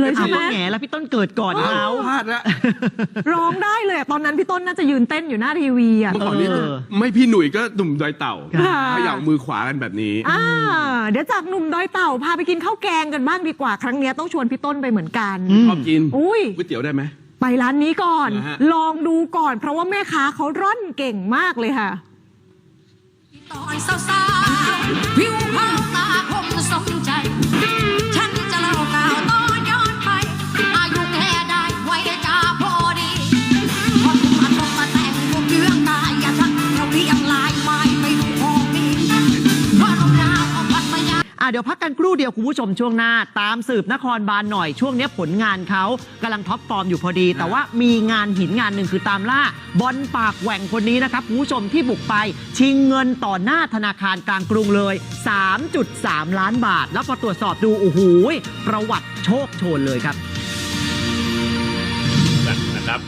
เลยเอาใช่ไหมก็แหงแล้วพี่ต้นเกิดก่อนเขาพลาดแล้วร้องได้เลยอะตอนนั้นพี่ต้นน่าจะยืนเต้นอยู่หน้าทีวีอะเมื่อก่อนนี้เออไม่พี่หนุ่ยก็หนุ่มดอยเต่าค่ะเขย่ามือขวากันแบบนี้ อ่าเดี๋ยวจากหนุ่มดอยเต่าพาไปกินข้าวแกงกันบ้างดีกว่าครั้งเนี้ยต้องชวนพี่ต้นไปเหมือนกัน ชอบกินอุ้ย ก๋วยเตี๋ยวได้ไหม ไปร้านนี้ก่อนเหรอฮะ ลองดูก่อน เพราะว่าแม่ค้าเขาร่อนเก่งมากเลยค่ะ ตอนสาวๆผิวพรางตาคมสมใจ เดี๋ยวพักกันครู่เดียวคุณผู้ชมช่วงหน้า ตามสืบนครบาลหน่อยช่วงนี้ผลงานเขากำลังท็อปฟอร์มอยู่พอดี แต่ว่ามีงานหินงานหนึ่งคือตามล่าบอลปากแหว่งคนนี้นะครับคุณผู้ชมที่บุกไป ชิงเงินต่อหน้าธนาคารกลางกรุงเลย 3.3 ล้านบาท แล้วพอตรวจสอบดูโอ้โหประวัติโชคโชนเลยครับนะครับ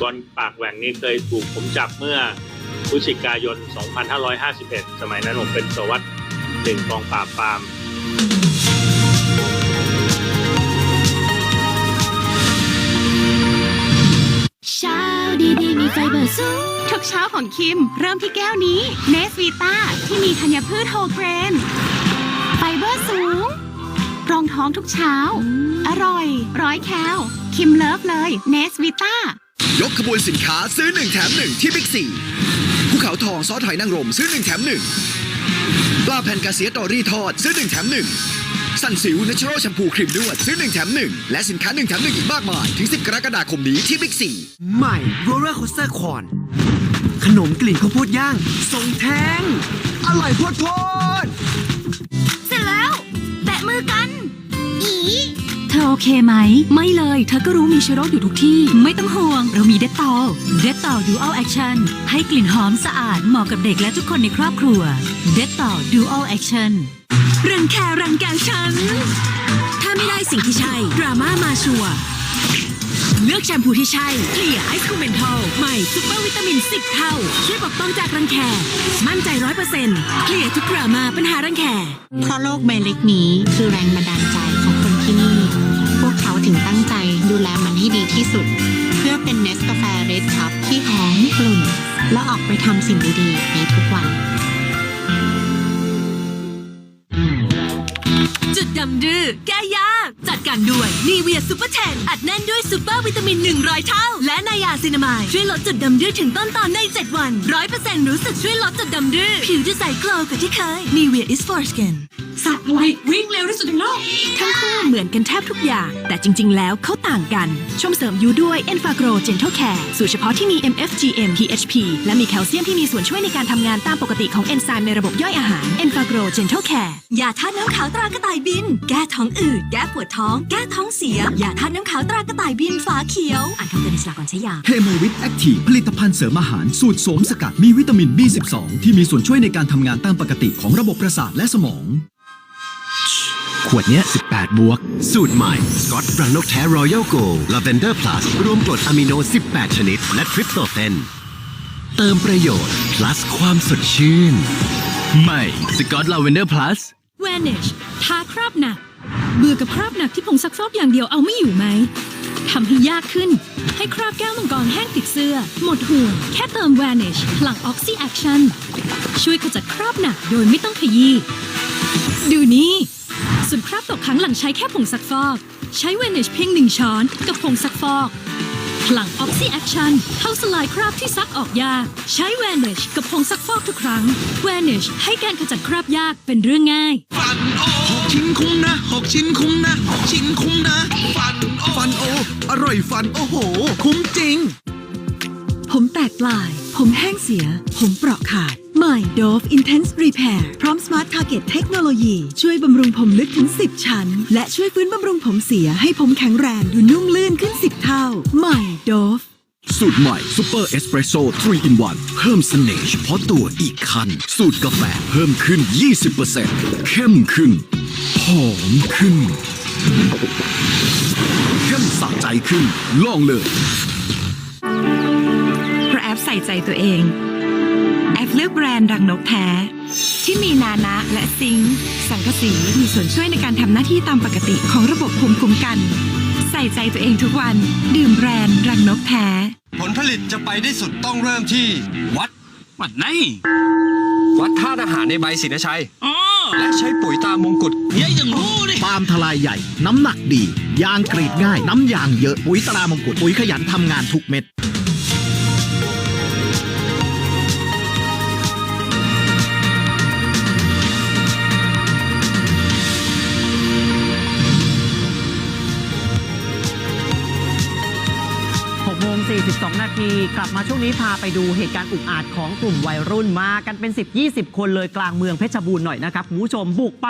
บอลปากแหว่งนี่เคยถูกผมจับเมื่อพฤศจิกายน 2551 สมัยนั้นผมเป็นสวัสดิ์หนึ่งกองปราบปราม ไฟเบอร์สูงทุกเช้าของคิม เริ่มที่แก้วนี้เนสวีตาที่มีธัญพืชโฮเกรน ไฟเบอร์สูง รองท้องทุกเช้า อร่อย ร้อยแคลคิมเลิฟเลยเนสวีตายกขบวนสินค้าซื้อ1แถม1ที่บิ๊กซีภูเขาทองซอสหอยนางรมซื้อ1แถม1ปลาแผ่นกาเซียตอรี่ทอดซื้อ1แถม1 สันสิวเนเชอรัลแชมพูครีมนวดซื้อ1แถม 1 และสินค้า 1 แถม 1 อีกมากมาย ถึง 10 กรกฎาคมนี้ที่บิ๊กซีใหม่โรลเลอร์โคสเตอร์คอนขนมกลิ่นข้าวโพดย่างทรงแท้งอร่อยโพดโพดเสร็จแล้ว แตะมือกัน อีเธอโอเคไหม ไม่เลย เธอก็รู้มีเชื้อโรคอยู่ทุกที่ ไม่ต้องห่วง เรามีเดตตอลเดตตอลดูอัลแอคชั่นให้กลิ่นหอมสะอาดเหมาะกับเด็กและทุกคนในครอบครัวเดตตอลดูอัลแอคชั่น รังแครังแกฉัน ถ้าไม่ได้สิ่งที่ใช่ ดราม่ามาชัวเลือกแชมพูที่ใช่เคลียร์ไอซ์คูเมนทอลใหม่ซุปเปอร์วิตามิน 10 เท่า ช่วยปกป้องจากรังแค มั่นใจร้อยเปอร์เซ็นต์เคลียร์ทุกดราม่าปัญหารังแค เพราะโลกใบเล็กนี้คือแรงบันดาลใจของคนที่นี่ พวกเขาถึงตั้งใจดูแลมันให้ดีที่สุด เพื่อเป็นเนสกาแฟเรดคัพที่หอมกลุ่น และออกไปทำสิ่งดีๆในทุกวัน ดำดื้อแก้ยาก จัดการด้วยนีเวียซูเปอร์เทนอัดแน่นด้วยซูเปอร์วิตามิน 100 เท่า และนายาซินามายช่วยลดจุดดำดื้อถึงต้นตอนใน 7 วัน 100%รู้สึกช่วยลดจุดดำดื้อผิวจะใสโกลว์กว่าที่เคยนีเวีย is for skin สัตว์อะไรวิ่งเร็วที่สุดในโลก ทั้งคู่เหมือนกันแทบทุกอย่าง แต่จริง ๆ แล้วเขาต่างกัน ชมเสริมยูด้วย e n f a g r o Gentle Care สูตรเฉพาะที่มี MFGM PHP และมีแคลเซียมที่มีส่วนช่วยในการทำงานตามปกติของเอนไซม์ในระบบย่อยอาหาร e n f a g r o Gentle Care ยาธาตุน้ำขาวตรากระต่ายบิน แก้ท้องอืด แก้ปวดท้อง แก้ท้องเสีย ยาธาตุน้ำขาวตรากระต่ายบินฝาเขียว อ่านคำเตือนในฉลากก่อนใช้ยาเฮโมวิตแอคทีฟผลิตภัณฑ์เสริมอาหารสูตรโสมสกัดมีวิตามิน B12 ที่มีส่วนช่วยในการทำงานตามปกติของระบบประสาทและสมอง ขวดเนี้ย 18 บวก สูตรใหม่สกอตบรังนกแท้รอยัลโกลลาเวนเดอร์พลัสรวมกรดอะมิโน 18 ชนิด และทริปโตเฟนเติมประโยชน์ plus ความสดชื่น ใหม่สกอตลาเวนเดอร์พลัส Vanish ทาคราบหนัก เบื่อกับคราบหนักที่ผงซักฟอกอย่างเดียวเอาไม่อยู่ไหมทำให้ยากขึ้น ให้คราบแก้วมังกรแห้งติดเสื้อ หมดห่วง แค่เติม Vanish พลัง Oxy Action ช่วยขจัดคราบหนักโดยไม่ต้องขยี้ดูนี่ ส่วนคราบตกค้างหลังใช้แค่ผงซักฟอก ใช้ Vanish เพียงหนึ่งช้อนกับผงซักฟอกพลัง Oxy Action เข้าสลายคราบที่ซักออกยากใช้ Vanish กับผงซักฟอกทุกครั้ง Vanish ให้การขจัดคราบยากเป็นเรื่องง่าย ฟันโอหกชิ้นคุ้มนะหกชิ้นคุ้มนะหกชิ้นคุ้มนะ ฟันโอฟันโอ อร่อยฟันโอ้โห คุ้มจริง ผมแตกปลาย ผมแห้งเสีย ผมเปราะขาด ใหม่ Dove Intense Repair พร้อม Smart Target เทคโนโลยี ช่วยบำรุงผมลึกถึง 10 ชั้น และช่วยฟื้นบำรุงผมเสียให้ผมแข็งแรงดูนุ่มลื่นขึ้น 10 เท่า ใหม่ Dove สูตรใหม่ซูเปอร์เอสเปรสโซ่3 in 1 เพิ่มเสน่ห์เฉพาะตัวอีกคัน สูตรกาแฟเพิ่มขึ้น 20%เข้มขึ้น หอมขึ้น เข้มสะใจขึ้น ลองเลย เพราะแอปใส่ใจตัวเองแอปเลือกแบรนด์รังนกแท้ ที่มีนานะและซิงค์สังกะสีมีส่วนช่วยในการทำหน้าที่ตามปกติของระบบภูมิคุ้มกัน ใส่ใจตัวเองทุกวัน ดื่มแบรนด์รังนกแท้ ผลผลิตจะไปได้สุดต้องเริ่มที่ วัด วัดไหนวัดท่าอาหารในใบสินชัย อ๋อและใช้ปุ๋ยตามมงกุฎเย้ยังรู้ดิปาล์มทลายใหญ่ น้ำหนักดี ยางกรีดง่าย น้ำยางเยอะ ปุ๋ยตรามงกุฎปุ๋ยขยันทำงานทุกเม็ด 42 นาที กลับมาช่วงนี้พาไปดูเหตุการณ์อุกอาจของกลุ่มวัยรุ่นมากันเป็น 10-20 คนเลยกลางเมืองเพชรบูรณ์หน่อยนะครับคุณผู้ชมบุกไป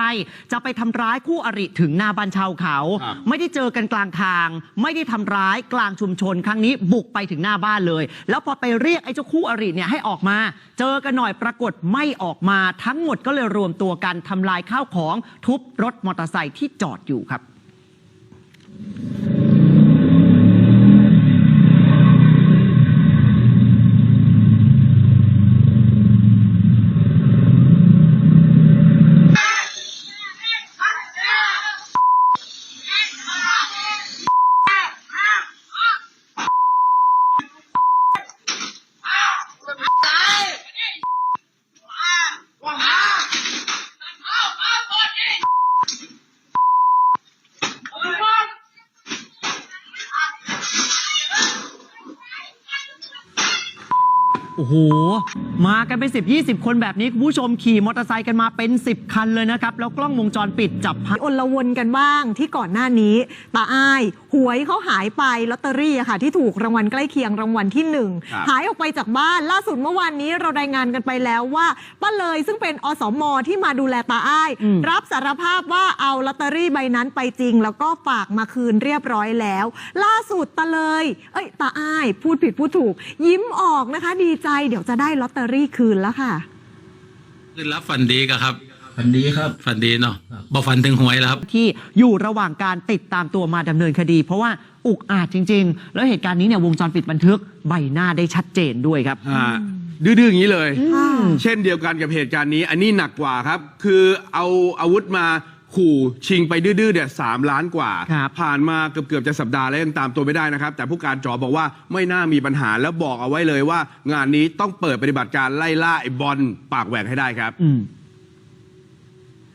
จะไปทำร้ายคู่อริถึงหนาบันชาวเขาครับไม่ได้เจอกันกลางทาง ไม่ได้ทำร้ายกลางชุมชน ครั้งนี้บุกไปถึงหน้าบ้านเลย แล้วพอไปเรียกไอ้เจ้าคู่อริเนี่ยให้ออกมา เจอกันหน่อยปรากฏไม่ออกมา ทั้งหมดก็เลยรวมตัวกันทำลายข้าวของทุบรถมอเตอร์ไซค์ที่จอดอยู่ครับ โอ้โห มากันเป็น 10 20 คนแบบนี้คุณผู้ชมขี่มอเตอร์ไซค์กันมาเป็น 10 คันเลยนะครับ แล้วกล้องวงจรปิดจับภาพอลวนกันบ้างที่ก่อนหน้านี้ ตาอ้าย หวยเขาหายไปลอตเตอรี่อะค่ะ ที่ถูกรางวัลใกล้เคียงรางวัลที่หนึ่งครับ หายออกไปจากบ้านล่าสุดเมื่อวานนี้เรารายงานกันไปแล้วว่าป้าเลยซึ่งเป็นอสมที่มาดูแลตาอ้าย อืม รับสารภาพว่าเอาลอตเตอรี่ใบนั้นไปจริง แล้วก็ฝากมาคืนเรียบร้อยแล้ว ล่าสุดตาเลย เอ้ยตาอ้าย พูดผิดพูดถูก ยิ้มออกนะคะ ดีใจเดี๋ยวจะได้ลอตเตอรี่คืนแล้วค่ะ ขึ้นรับฝันดีกะครับ ฝันดีครับ ฝันดีเนาะบอกฝันถึงหวยแล้วครับ ที่อยู่ระหว่างการติดตามตัวมาดำเนินคดี เพราะว่าอุกอาจจริง ๆ แล้วเหตุการณ์นี้เนี่ยวงจรปิดบันทึกใบหน้าได้ชัดเจนด้วยครับ อ่าดื้อๆอย่างนี้เลยอืมเช่นเดียวกันกับเหตุการณ์นี้ อันนี้หนักกว่าครับ คือเอาอาวุธมา ขู่ชิงไปดื้อๆเนี่ยสามล้านกว่า ครับผ่านมาเกือบๆจะสัปดาห์แล้วยังตามตัวไม่ได้นะครับ แต่ผู้การจอบอกว่าไม่น่ามีปัญหาแล้วบอกเอาไว้เลยว่า งานนี้ต้องเปิดปฏิบัติการไล่ล่าไอ้บอลปากแหว่งให้ได้ครับ อืม